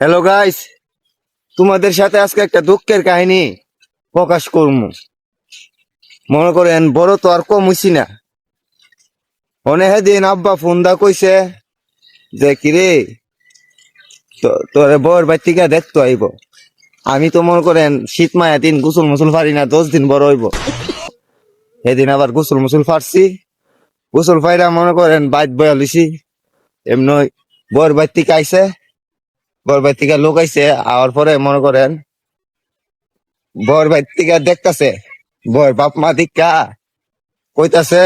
Hello guys তোমাদের সাথে আজকে একটা দুঃখের কাহিনী প্রকাশ করব মনে করেন, বড় তো আর কম হইছি না। অনেক দিন আব্বা ফোন দা কইছে যে, কিরে তোরে বউর বাচ্চিকা দেখতো আইব। আমি তো মনে করেন, শীত মায়া দিন গোসল মুসল পারি না, দশ দিন বড় হইব। সেদিন আবার গোসল মুসল ফারছি। গোসল ফাইরা মনে করেন বাইত বয়া লইছি। এমনি বর বাচ্চিকা আইছে। বর বাড়ি থেকে লোক আইছে, আওয়ার পরে মনে করেন বর বাড়ি থেকে দেখতাছে, বর বাপ মা দিকা কইতাছে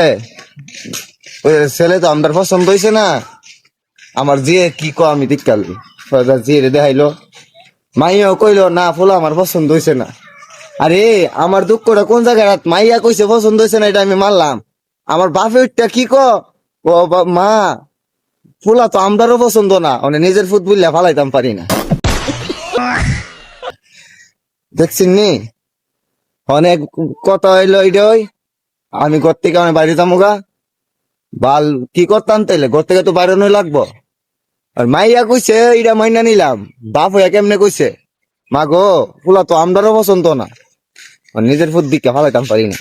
ছেলে তো আমার পছন্দ হইছে না, আমার জিয়ে কি কো আমি দিকাল জিয়ে দেখাইলো, মাইয়াও কইলো, না ফুলা, আমার পছন্দ হইছে না। আরে, আমার দুঃখটা কোন জায়গায় মাইয়া কইছে, পছন্দ হইছে না, এটা আমি মানলাম। আমার বাপে ওইটা কি কো ও মা ফুলা তো আমরারও পছন্দ না। মানে নিজের ফুট বুঝলে ফালাইতাম পারি না। দেখছেন নি? অনেক কথা হইল আমি ঘর থেকে আমি বাইরে যাব গা। বাল কি করতাম তাইলে? ঘর থেকে তো বাইরে নই লাগবো। আর মাইয়া কইছে এটা মাইনা নিলাম। বাপ হইয়া কেমনে কইছে? মা গো, ফুলা তো আমরারও পছন্দ না। নিজের ফুট দিকে ফালাইতাম পারি না।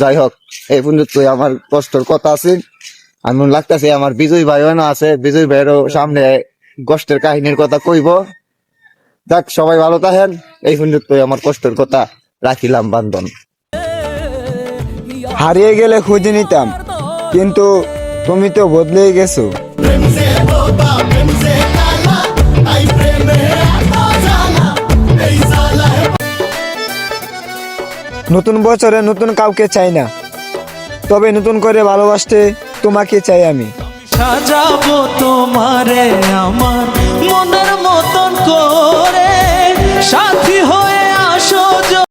যাই হোক, এই পর্যন্ত আমার কষ্টর কথা আছে। আমি লাগতেছে, আমার বিজয় ভাইও না আছে, বিজয় ভাইয়েরও সামনে কষ্টের কাহিনীর কথা কইব। দেখ সবাই ভালো থাকেন। এই পর্যন্ত আমার কষ্টের কথা। রাখিলাম, বান্ধন। হারিয়ে গেলে খুঁজে নিতাম, কিন্তু তুমি তো বদলে গেছো। নতুন বছরে নতুন কাউকে চাই না, তবে নতুন করে ভালোবাসতে তোমাকে চাই আমি। সাজাবো তোমারে আমার মনের